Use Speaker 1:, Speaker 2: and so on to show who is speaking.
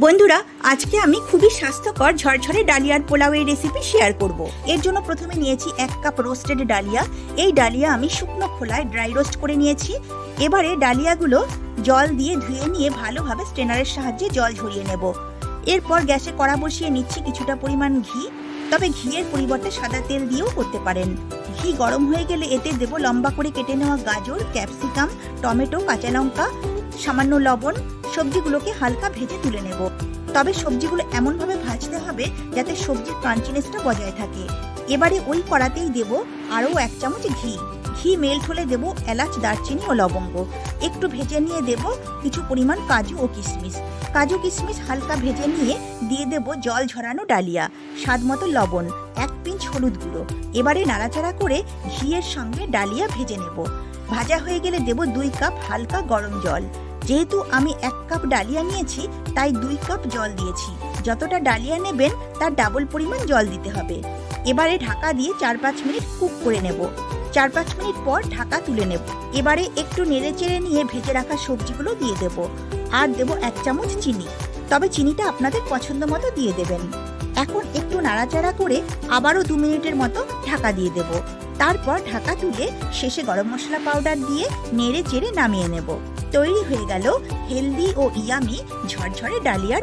Speaker 1: বন্ধুরা, আজকে আমি খুবই স্বাস্থ্যকর ঝরঝরে ডালিয়ার পোলাও পোলাওয়ের রেসিপি শেয়ার করব। এর জন্য প্রথমে নিয়েছি এক কাপ রোস্টেড ডালিয়া। এই ডালিয়া আমি শুকনো খোলায় ড্রাই রোস্ট করে নিয়েছি। এবারে ডালিয়াগুলো জল দিয়ে ধুয়ে নিয়ে ভালোভাবে স্ট্রেনারের সাহায্যে জল ঝরিয়ে নেব। এরপর গ্যাসে কড়া বসিয়ে নিচ্ছি কিছুটা পরিমাণ ঘি। তবে ঘিয়ের পরিবর্তে সাদা তেল দিয়েও করতে পারেন। ঘি গরম হয়ে গেলে এতে দেব লম্বা করে কেটে নেওয়া গাজর, ক্যাপসিকাম, টমেটো, কাঁচা লঙ্কা, সামান্য লবণ সবজিগুলোকে হালকা ভেজে তুলে নেব। তবে সবজিগুলো এমনভাবে ভাজতে হবে যাতে সবজির ক্রাঞ্চিনেসটা বজায় থাকে। এবারে ওই কড়াতেই দেব আরও এক চামচ ঘি। ঘি মেল্ট হলে দেব এলাচ, দারচিনি ও লবঙ্গ। একটু ভেজে নিয়ে দেব কিছু পরিমাণ কাজু ও কিশমিশ। কাজু, কিশমিশ হালকা ভেজে নিয়ে দিয়ে দেব জল ঝরানো ডালিয়া, স্বাদ মতো লবণ, এক পিঞ্চ হলুদ গুঁড়ো। এবারে নাড়াচাড়া করে ঘিয়ের সঙ্গে ডালিয়া ভেজে নেব। ভাজা হয়ে গেলে দেব দুই কাপ হালকা গরম জল। যেহেতু আমি এক কাপ ডালিয়া নিয়েছি, তাই দুই কাপ জল দিয়েছি। যতটা ডালিয়া নেবেন, তার ডাবল পরিমাণ জল দিতে হবে। এবারে ঢাকা দিয়ে চার পাঁচ মিনিট কুক করে নেব। চার পাঁচ মিনিট পর ঢাকা তুলে নেব। এবারে একটু নেড়ে চেড়ে নিয়ে ভেজে রাখা সবজিগুলো দিয়ে দেব। আর দেব এক চামচ চিনি। তবে চিনিটা আপনাদের পছন্দ মতো দিয়ে দেবেন। এখন একটু নাড়াচাড়া করে আবারও দু মিনিটের মতো ঢাকা দিয়ে দেব। তারপর ঢাকা তুলে শেষে গরম মশলা পাউডার দিয়ে নেড়ে চেড়ে নামিয়ে নেব। তৈরি হয়ে গেল হেলদি ও ইয়ামি ঝরঝরে ডালিয়ার